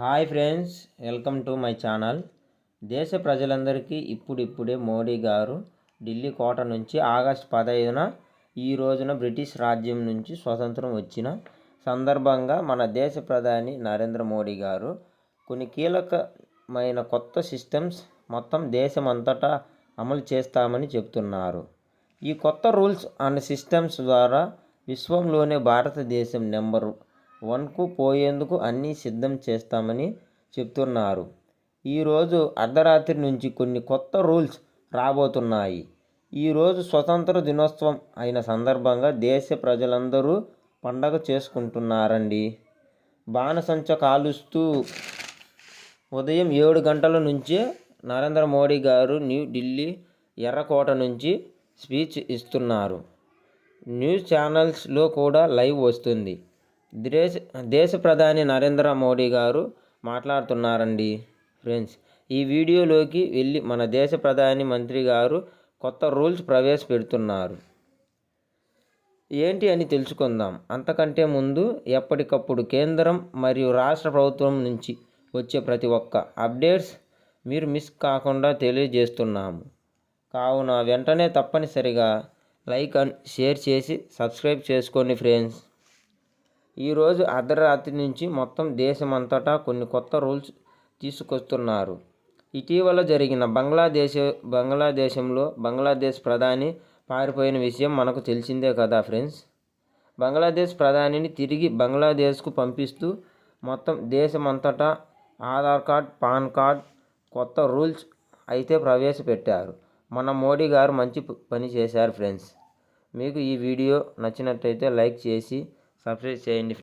Hi friends welcome to my channel. దేశ ప్రజలందరికీ ఇప్పుడిప్పుడే మోడీ గారు ఢిల్లీ కోట నుంచి ఆగస్ట్ పదహైదున ఈ రోజున బ్రిటిష్ రాజ్యం నుంచి స్వతంత్రం వచ్చిన సందర్భంగా మన దేశ ప్రధాని నరేంద్ర మోడీ గారు కొన్ని కీలకమైన కొత్త సిస్టమ్స్ మొత్తం దేశమంతటా అమలు చేస్తామని చెప్తున్నారు. ఈ కొత్త రూల్స్ అండ్ సిస్టమ్స్ ద్వారా విశ్వంలోనే భారతదేశం నెంబరు వన్కు పోయేందుకు అన్నీ సిద్ధం చేస్తామని చెప్తున్నారు. ఈరోజు అర్ధరాత్రి నుంచి కొన్ని కొత్త రూల్స్ రాబోతున్నాయి. ఈరోజు స్వతంత్ర దినోత్సవం అయిన సందర్భంగా దేశ ప్రజలందరూ పండగ చేసుకుంటున్నారండి. బాణసంచ కాలుస్తూ ఉదయం ఏడు గంటల నుంచే నరేంద్ర మోడీ గారు న్యూ ఢిల్లీ ఎర్రకోట నుంచి స్పీచ్ ఇస్తున్నారు. న్యూస్ ఛానల్స్లో కూడా లైవ్ వస్తుంది. దేశ దేశ ప్రధాని నరేంద్ర మోడీ గారు మాట్లాడుతున్నారండి ఫ్రెండ్స్ ఈ వీడియోలోకి వెళ్ళి మన దేశ ప్రధాని మంత్రి గారు కొత్త రూల్స్ ప్రవేశపెడుతున్నారు. ఏంటి అని తెలుసుకుందాం. అంతకంటే ముందు ఎప్పటికప్పుడు కేంద్రం మరియు రాష్ట్ర ప్రభుత్వం నుంచి వచ్చే ప్రతి ఒక్క అప్డేట్స్ మీరు మిస్ కాకుండా తెలియజేస్తున్నాము. కావున వెంటనే తప్పనిసరిగా లైక్ అండ్ షేర్ చేసి సబ్స్క్రైబ్ చేసుకోండి ఫ్రెండ్స్ ఈరోజు అర్ధరాత్రి నుంచి మొత్తం దేశమంతటా కొన్ని కొత్త రూల్స్ తీసుకొస్తున్నారు. ఇటీవల జరిగిన బంగ్లాదేశ్ బంగ్లాదేశంలో బంగ్లాదేశ్ ప్రధాని పారిపోయిన విషయం మనకు తెలిసిందే కదా ఫ్రెండ్స్? బంగ్లాదేశ్ ప్రధానిని తిరిగి బంగ్లాదేశ్కు పంపిస్తూ మొత్తం దేశమంతటా ఆధార్ కార్డ్ పాన్ కార్డ్ కొత్త రూల్స్ అయితే ప్రవేశపెట్టారు. మన మోడీ గారు మంచి పని చేశారు ఫ్రెండ్స్. మీకు ఈ వీడియో నచ్చినట్టయితే లైక్ చేసి సబ్స్క్రైబ్ చేయండి.